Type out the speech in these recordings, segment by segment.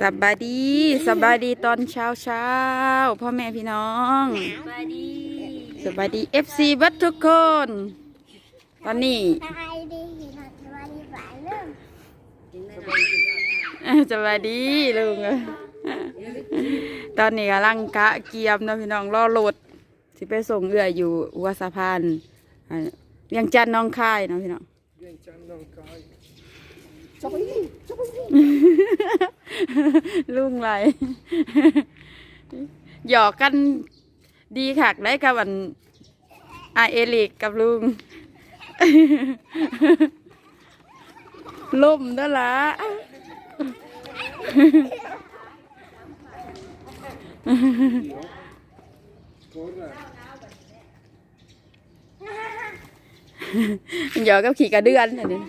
สบายดีสบายดีตอนเช้าเช้าๆพ่อแม่พี่น้องสบายดีสบายดีเอฟซีบัดทุกคน ตอนนี้สบายดีค่ะสบายดีฝ่ายเริ่มเอ้อสบายดีลุงเอ้ยตอนนี้กำลังกะเกียมเนาะพี่น้องรอรถสิไปส่งเอื้ออยู่หัวสะพานอ่าเวียงจันทน์น้องคายเนาะพี่น้องลุง ไรหยอกกันดีคักได้กับอันอาเอลิกกับลุงล่มด้อละหยอกกับขี่กระเดือนอันนี้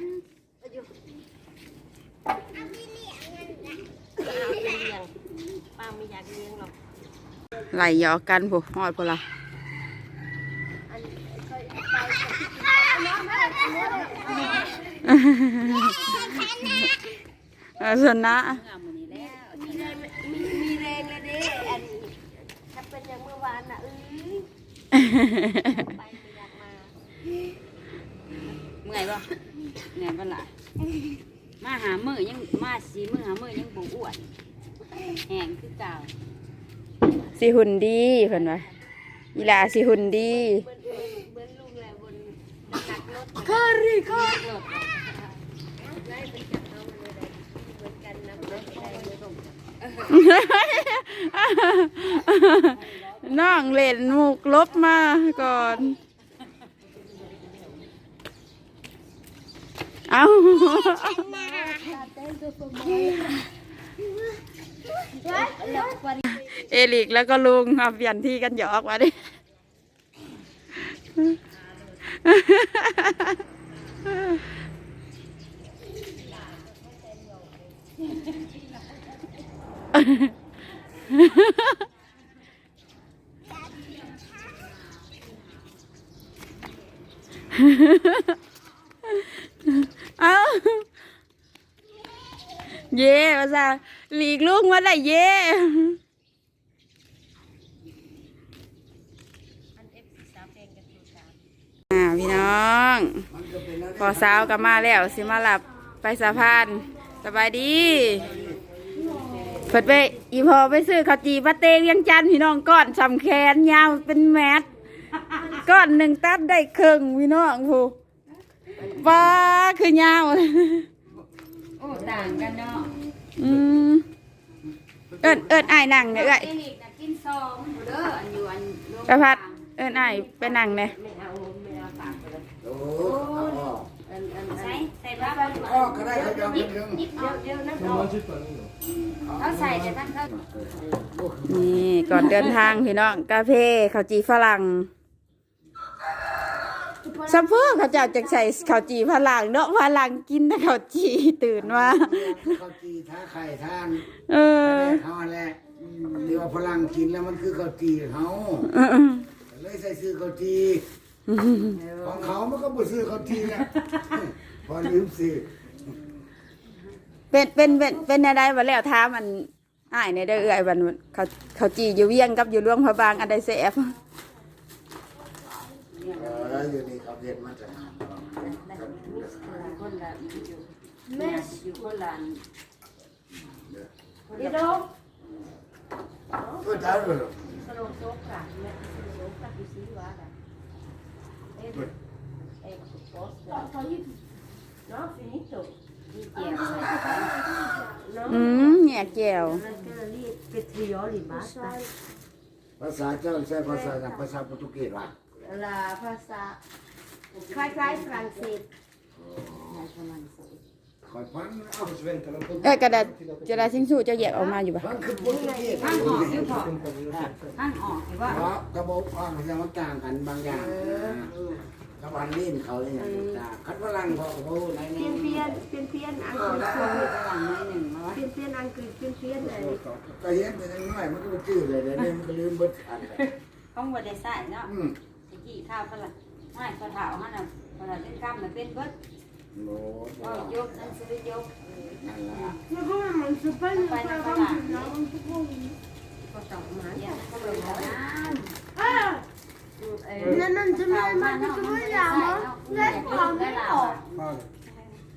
ป้าไม่อยากเลี้ยงหรอก ไหลยอกันผู้หอดพวกเราออส่วนะมีแรงมีแรงเลยเด้อันถ้าเป็นอย่างเมื่อวานน่ะเอ้ยไปไม่อยากมาเมื่อยบ่เหนื่อยบ่ล่ะมาหามือยังมาสีมือหามือยังบ่อ้วนแห้งคือเก่า สิหุ่นดีเพิ่นว่าอีหลาสิหุ่นดีเบิ้นเบิ้นเบิ้นลูกแหละบนหนักรถคอรีคอรถไล่ไปจับเอามาเลยเหมือนกันนะไม่ได้เลยส่งน้องเล่นมุกลบมาก่อน เอา เอลิกแล้วก็ลุงมาเปลี่ยนที่กันหยอกมาดิเอาเย่ภาษาหลีกลูกมาได้เย่อ่า พี่น้องพอสาวกลับมาแล้วสิมาหลับไปสะพานสบายดีเปิดไปอีพอไปซื้อข้าวจีปาเตเวียงจันทน์พี่น้องก้อนสำแขนยาวเป็นแมตก้อนหนึ่งตัดได้ครึ่งพี่น้องผู้ว้าคือยาวโอ้ต่างกันเนาะอืมเอิญเอิญไอ้ายนั่งเนี่ยเอ้ยเอลิกน่ะกินซองบ่เด้ออันอยู่อันโรงประพัดเอิญไอ้ายไปนั่งเนี่ย โอ้เอาออกอันอันใส่ใส่รับออกก็ได้เขาจะเอาไปดึงเดี๋ยวเดี๋ยวนั่นเอาเอาใส่แต่ท่านเขานี่ก่อนเดินทางพี่น้องกาแฟข้าวจีฝรั่งสัมเพื่อเขาเจะจะใส่ข้าวจีฝรั่งเนาะฝรั่งกินแต่ข้าวจีตื่นมาข้าวจีท้าไข่ท่านเออเขาแหละที่ว่าพลังกินแล้วมันคือข้าวจีเขาเออเลยใส่ซื้อข้าวจี ของเขามันก็บ่ซื้อข้าวจีนะพอลืมซื้อเป็นเป็นเป็นเป็นอะไรวะแล้วท้ามันอ้ายในเด้อเอื้อยวันเขาเขาจีอยู่เวียงกับอยู่ร่วงพระบางอันใดแสบเอออยู่นี่เขาเรียนมาจากคนละอยู่แม่อยู่คนละอันอีโดก็เจ้าเลยสโลโซกค่ะเนี่ยสโลโซกค่ะคือซีวาค่ะ เอ๊ะเอ๊ะโพสต์เขาอยู่เนาะฟินิโตที่เจียวใส่อืมเนี่ยแก้วนั่นก็เรียกเป็นทริโอลิมาสภาษาเจ้าใช้ภาษาภาษาโปรตุเกสว่ะลาภาษาคล้ายๆฝรั่งเศส คอยฟังเอ้าเอ้ยกระดาษกระดาษซิงสูจะแยกออกมาอยู่ปะฟังคือโปรตุเกสข้างออกอยู่พอข้างออกเห็นว่าเพราะกระบอกอ่อนมันมันต่างกันบางอย่างกระบาลเล่นเขาเนี่ยต่างคัดพลังพอโอ้โหไหนเปลี่ยนเปลี่ยนเปลี่ยนเปลี่ยนอังกฤษแล้วมีฝรั่งน้อยหนึ่งมาว่าเปลี่ยนเปลี่ยนอังกฤษเปลี่ยนเปลี่ยนอะไรก็เห็นไปทั้งน้อยมันก็จืดเลยเดี๋ยวนี้มันก็ลืมเบิดอันต้องบไดใส่เนาะอืมตะกี้ข้าวฝรั่งไม่ฝรั่งมันน่ะฝรั่งเป็นกำน่ะเป็นเบิด โอ้ก็ยกนั่นซื้อยกนั่นละแล้วก็มันสุดไปหนึ่งไปก็มันน้องทุกคนก็ต้องมาเนี่ยวยเขาเลยบอกน้ำเอ้ยเอนั่นนั่นจะไม่มันจะไม่ยาวมั้งเล่นความไม่ออกมัน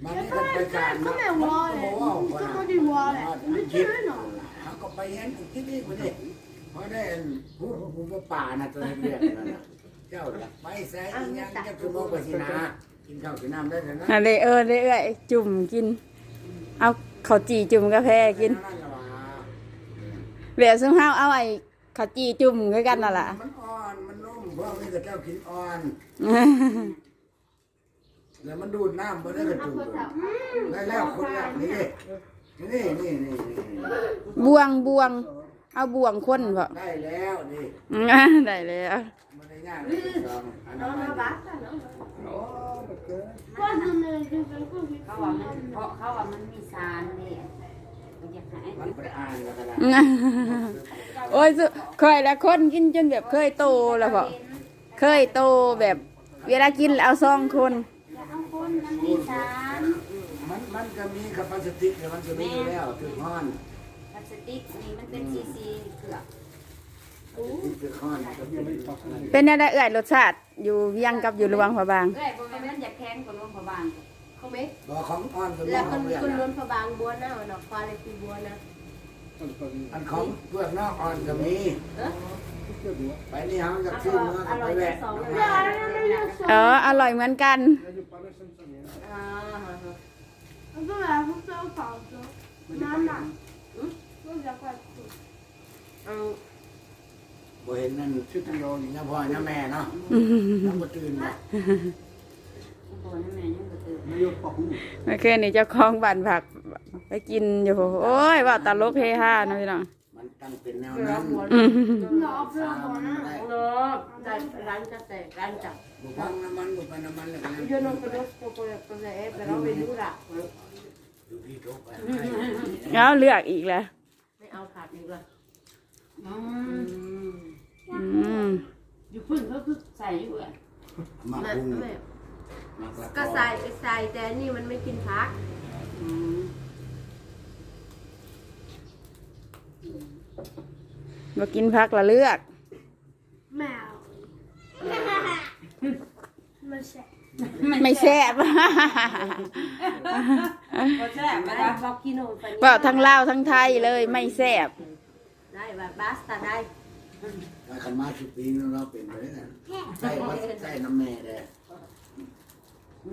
นี่ก็ไปการก็ไม่วอเลยก็ไม่ด้วอเลยไม่ใช่หรอเขาก็ไปเห็นที่นี่คนนี้เพราะได้ผู้ผู้ผู้ป่าน่ะตัวเรียกนั่นนะเจ้าไปใส่อีหยังจะคือมองไปสินะ กินข้าวกินน้ำได้แล้วนะอันนี้เออเรื่อยๆจุ่มกิน เอาข้าวจีจุ่มกาแฟกินนั่นล่ะว่าเหลือซึ่งห้าวเอาไอ้ข้าวจีจุ่มด้วยกันนั่นแหละมันอ่อนมันนุ่มเพราะนี่ก็เจ้ากินอ่อน แล้วมันดูดน้ำมาได้กระจุกได้แล้วคนละนี่นี่นี่นี่นี่บวงบวง เอาบวงคนเปล่าได้แล้วนี่ได้แล้วมันได้ยากเลยลองอันน้นั้อนงไปมาบัสกัน เนาะก็ทำเลยคือเป็นคนที่เขาว่ามันเพราะเขาว่ามันมีสารนี่มันอยากให้มันไปอ่านแล้วก็ได้โอ้ยสุเคยแล้วคนกินจนแบบเคยโตแล้วเปล่าเคยโตแบบ เวลากินแล้วเอาซองคนเอาคนมันมีสารมันมันก็มีคาปาซิตี้แต่มันจะมีอยู่แล้วถึงห้อนพลาสติกนี่มันเป็นซีซีเกือบถึงห้อนก็มี เป็นอะไรเอ่ยรสชาติอยู่เวียงกับอยู่ระวังพระบางเอ้ยบ่แม่นมันอยากแข็งกว่าลมพะบางเขาไหมบ่ของอ่อนก็มีแล้วขคุองณเปลือกคุณล้นะนพระบางบัวหน้าเนาะควาเลยปีบัวนะอันของเปลือกนอกอ่อนก็มีเออไปนี่เฮาจะซื้อเนื้อก็ไปแวะเอออร่อยเหมือนกัน อ่าแล้วก็แบบพวกเจ้าสาวเจ้านั่นน่ะก็จะไปเอา บ่เห็นนั่นชื่อตังโยนี่นะพ่อนะแม่เนาะน้ำบ่ตื่นบ่ตัวนั่นแม่ยังบ่ตื่นเมื่อคืนนี้เจ้าของบ้านผักไปกินอยู่โอ้ยว่าตลกเฮฮานะพี่น้องมันตั้งเป็นแนวนั้นอืมหลอกเพื่อนก่อนนะเนาะแต่ร้านจะแตกร้านจับบุพังน้ำมันบุพังน้ำมันเลยนะเดี๋ยวน้องกระโดดโปโปโปเซ่ไปเราไปดูละอยู่ที่ทุกไปเอาเลือกอีกแล้วไม่เอาขาดอีกละอืม อืมอยู่พึ่งก็คือใส่อยู่อะมาแม่ปรุงแม่มาประกก็อบใส่ใส่แต่นี่มันไม่กินพักอืมมากินพักละเลือกแมวไม่ใช่ไม่แซ่บบ่แซ่บมามาได้แล้วบอกกินโน่นไปเปล่าทั้งลาวทั้งไทยเลยไม่แซ่บได้แบบบาสตาได้ ถ้าขันมาสิบปีนึงเราเป็นไปได้นะใส่วัดใส่น้ำแม่เลย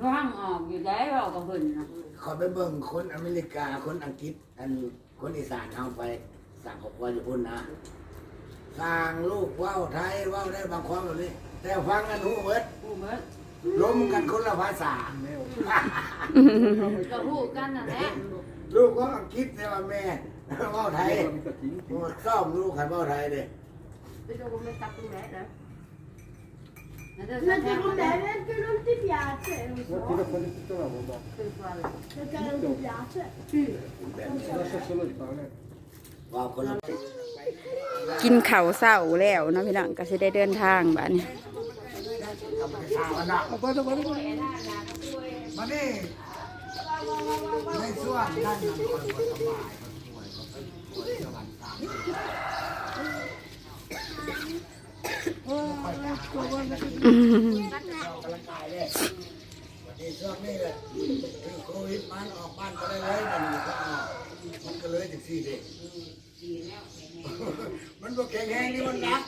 ร่างออกอยู่ได้เราก็เพิ่นน่ะขอไปเบิ่งคนอเมริกาคนอังกฤษ อันคนอีสานเอาไปสั่งครอบครัวอยู่พุ่นนะสร้างลูกเว้าไทยเว้าได้บางความแบบนี้ แต่ฟังกันหูเบิดผู้เบิดล้มกันคนละภาษาก็ฮู้กันนั่นแหละลูกก็อังกฤษแต่ว่าแม่เว้าไทยมันซ่อมลูกขันเว้าไทยเด้ไปดูไม่ตักตรงไหนนะแล้วเด้อ Perché non deve, che non ti piace, lo so. คือตัวอะไร Perché non ti piace. เว่าคนละกินข้าวเศร้าแล้วเนาะพี่น้องก็จะได้เดินทางบ้านนี้มานี่ในส่วนนั่นนั่นคนบ่สบายคนป่วยเขาไปป่วยสวรรค์ ช่วงนี้เลยคือโควิดมันออกบ้านก็ได้เลยมันก็ออกมันก็เลยถึงสี่เด็กมันก็แข็งแรงนี่มันหนัก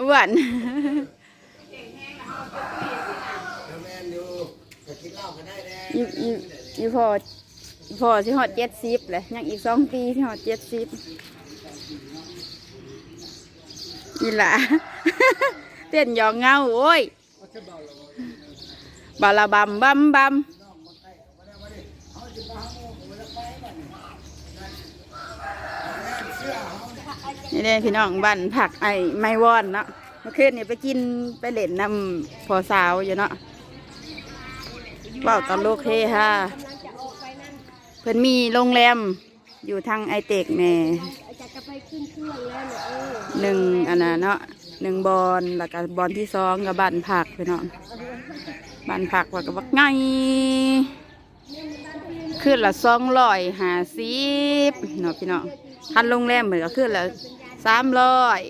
อ้วนแต่แมนอยู่จะกินเหล้าก็ได้แน่อีอีอีพออีพอสิฮอดเจ็ดสิบเลยยังอีกสองปีที่ฮอดเจ็ดสิบ นี่ล่ะเต้นหยองเงาโอ้ยบาลาบัมบัมบัมนี่เด้พี่น้องบ้านผักไอ้ไม้วอนเนาะเมื่อคืนนี่ไปกินไปเล่นน้ำพอสาวอยู่เนาะเว้าตลกเฮฮาเพิ่อนมีโรงแรมอยู่ทางไอเตกแน่ ขึ้นเครื่องแล้วเนี่ยเออหนึ่งอันน่ะเนาะหนึ่งบอลแล้วก็บอลที่สองกับบ้านผักพี่น้องบ้านผักว่ากับบักไงนี่ในบ้านพี่ขึ้นละสองร้อยห้าสิบเนาะพี่น้องคันโรงแรมเหมือนก็ขึ้นละสามร้อย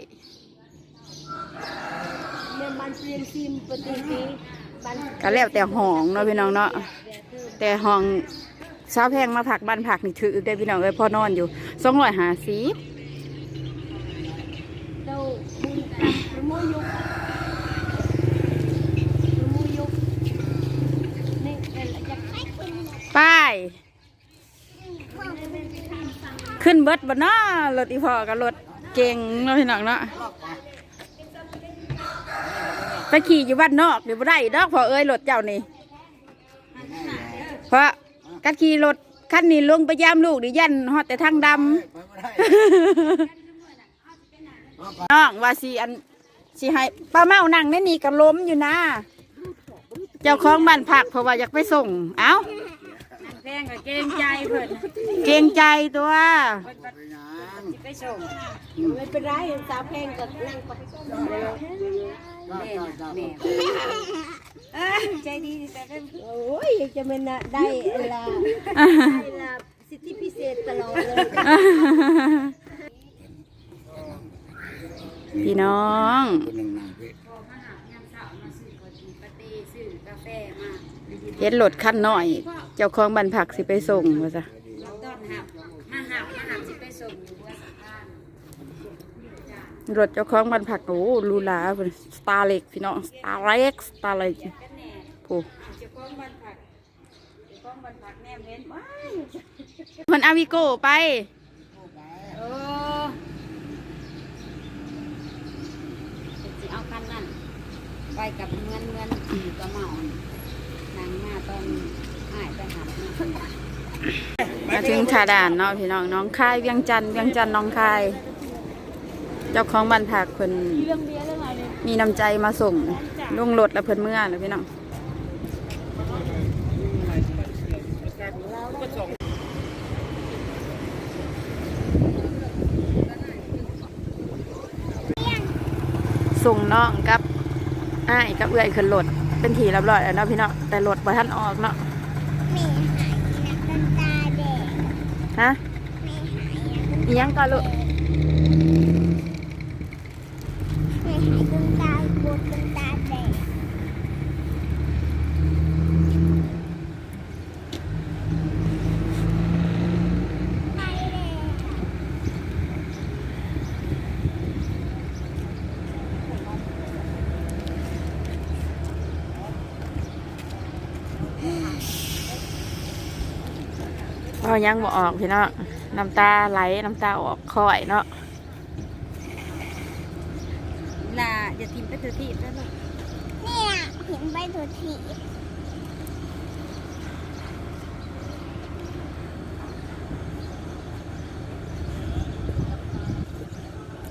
กันเลี่ยนซิมปฏิทินมันก็แล้วแต่ห้องเนาะพี่น้องเนาะแต่ห้องสาวแพงมาผักบ้านผักนี่ถือได้พี่น้องเอ้ยพอนอนอยู่สองร้อยห้าสิบ เราบุญประโม ยุกประโมยุกนี่เป็นอยากให้คุณป้ายขึ้นเบิดบ่เนาะรถอีพอกับรถเก่งเนาะพี่น้องเนาะไปขี่อยู่บ้านนอกเดี๋ยวบ่ได้ดอกพอเอ้ยรถเจ้านี่เพราะการขี่รถคันนี้ลงไปยามลูกดิยันฮอดแต่ทางดำ น้องว่าสิอัน สิให้ป้าเมานั่งในนี่ก็ล้มอยู่นะ เจ้าของบ้านพักเพราะว่าอยากไปส่ง เอ้า แพงกับเกรงใจเพิ่นเกรงใจตัวไปงานไปส่งไม่เป็นไรสาวแพงกับนั่งไปจ้าจ้าจ้าแม่เอ้ยใจดีแต่เป็นโอ้ยจะเป็นน่ะได้เวลาได้ละสิทธิพิเศษตลอดเลย พี่น้อง คนหนึ่งนางพี่เห็นรถคันหน่อย เจ้าของบ้านพักสิไปส่งว่าซะต้อนหับมาหับมาหับสิไปส่งอยู่บัวสะรถเจ้าของบ้านพักโอ้หรูหราเป็นสตาร์เล็กพี่น้องสตาร์เล็กสตาร์เล็กผู้เจ้าขอนอานผักแนมเห็นว้ายมันอาวิโกไปโอ้สิเอาคันนั่น ไปกับเงินเงินอยู่กับเมานางมาตอนหายไปหับนะมาถึงชาดานเนาะพี่น้องน้องคายเวียงจันทน์เวียงจันทน์น้องคาย เจ้าของบ้านพักเพิ่นมีน้ำใจมาส่งลงรถแล้วเพิ่นเมื่อเลยพี่น้องส่งน้องกับ อ้ายกับเอื้อยขึ้นรถเป็นทีเรียบร้อยแล้วเนาะพี่น้องแต่รถบ่ทันออกเนาะแม่หายนะกันตาแดงฮะแม่หายนะอิหยังก็ลูกแม่หายกันตาบวดกันตาแดงไปเลย พอยังบ่ออกพี่เนาะน้ำตาไหลน้ำตาออกคอยเนาะลาอย่าทิมไปเถอะที่แล้วลูกเนี่ยเห็นใบถั่วถีบ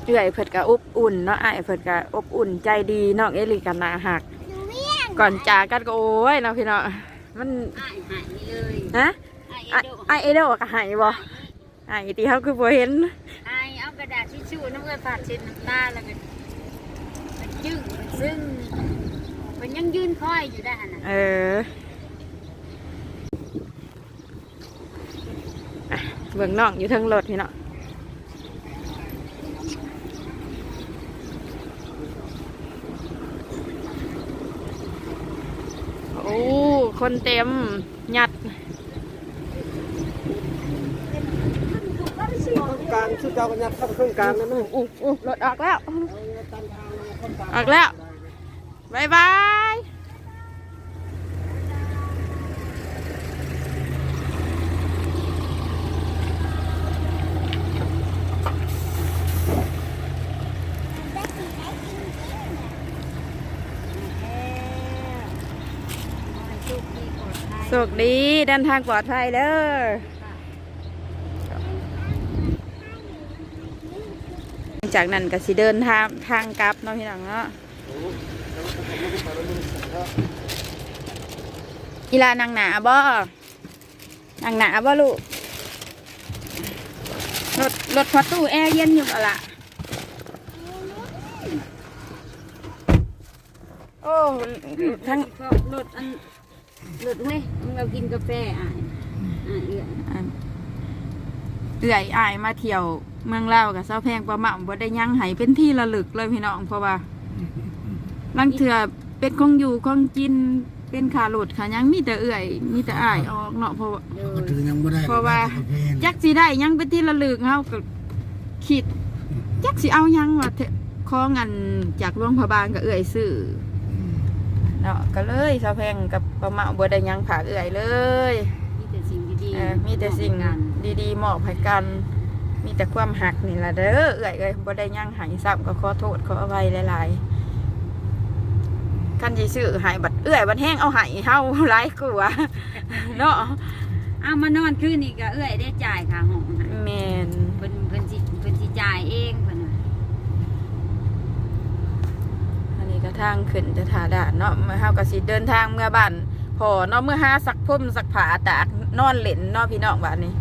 เอื่อยเผิดกะอบอุ่นเนาะไอ้ายเผิดกะอบอุ่นใจดีน้องเอลิกันนาหักหนูเวียงก่อนจากกันก็โอ้ยเนาะพี่เนาะมันอ้ายหายนี่เลยฮะอ้าย ไอ้เอโดไอเอเดอก็หายบ่ไอ้ตีเขาคือบ่เห็นอ้ายเอากระดาษทิชชู่น้ำเงินฝาดเช็ดน้ำตาแล้วก็มันจึ้งมันซึ่งมันยังยืนคอยอยู่ได้หั่นน่ะเอออะเบิ่งน้องอยู่เทั้งรถพี่เนาะโอ้ คนเต็ม หยัด กลางชุดเจ้ากันยัดเข้าไปเครื่องกลางนั่นนะอู้อู้รถออกแล้วออกแล้วบายบายโชคดีเดินทางปลอดภัยเด้อหลัง จากนั้นก็สิเดินทางทางกลับเนาะพี่น้องเนาะอีลานางหนาบ่นางหนาบ่ลูกรถรถพอตู้แอร์เย็นอยู่บ่ล่ะโอ้ทั้งรถอันรถเว้ยมึงเอากินกาแฟอะอ่าเอือยอัน เอื่อยอายมาเที่ยวเมืองลาวกับเซาแพงประมาณบ่ได้หยังให้เป็นที่ระลึกเลยพี่น้องเพราะว่าลังเถื่อเป็นของอยู่ของกินเป็นขาหลุดขาหยังมีแต่เอื่อย มีแต่อายออกเนาะเพราะว่าโดก็ยถือยังบ่ได้เพราะว่าได้แต่ประเพณีจักสิได้หยังเป็นที่ระลึกเฮาก็คิด จักสิเอาหยังว่าเถอะของอันจากหลวงพระบางก็เอื่อยซื้ออืมเนาะก็เลยเซาแพงกับประมาณบ่ได้หยังผากเอื่อยเลย มีแต่สิ่งดีเออมีแต่สิ่งกัน ดีๆมอบให้กัน มีแต่ความหักนี่ล่ะเด้อเอื่อยเอ้ยบ่ได้หยังใหายซ้ำก็ขอโทษขออภัยหลายๆคันสิซื้อใหายบัดเอื่อยบัดแห้งเอาใหายเฮาหลายกว่าเนาะเอามานอนคืนนี่ก็เอื้อยได้จ่ายค่าห้องให้แม่นเพิ่นเพิ่นสิเพิ่นสิจ่ายเองเพิ่นว่าอันนี้ก็ทางขึ้นจะทาด่านเนาะเมื่อเฮาก็สิเดินทางเมื่อบ้านพอเนาะเมื่อหาสักพุ่มสักผาตากนอนเล่นเนาะพี่น้องบ้านนี้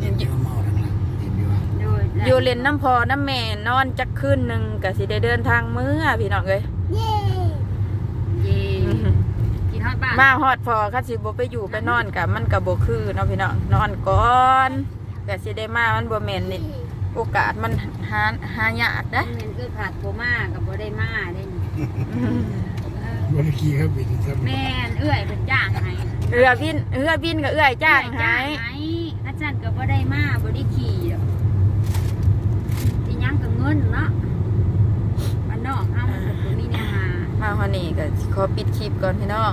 อยู่เมาทั้งหลังเห็นอยู่ว่าโยอยู่เล่นน้ำพอน้ำแม่นอนจักคืนหนึ่งก็สิได้เดินทางมื้อพี่น้องเอ้ยเย้เย่กินฮอดบ้านมาฮอดพอคันสิบ่ไปอยู่ไปนอนกับมันก็บ่คือเนาะพี่น้องนอนก่อนแต่สิได้มามันบ่แม่นนี่โอกาสมันหาหายากนะเงินคือขาดโบมากับบ่ได้มาได้นี่เออบ่ได้ขี่ครับบินแม่นเอื้อยเพิ่นจ้างให้เรือบินเรือบินก็เอื้อยจ้างให้ จารย์ก็บ่ได้มาบ่ได้ขี่ดอกที่ยังก็เงินเนาะบ้านนอกเฮามันก็บ่มีเนื้อหามาฮอดนี่ก็สิขอปิดคลิปก่อนพี่น้อง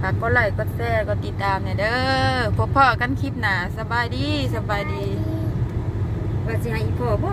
ฝากกดไลค์กดแชร์กดติดตามเนี่ยเด้อพบพ่อกันคลิปหน้าสบายดีสบายดี ว่าสิให้อีพ่อบ่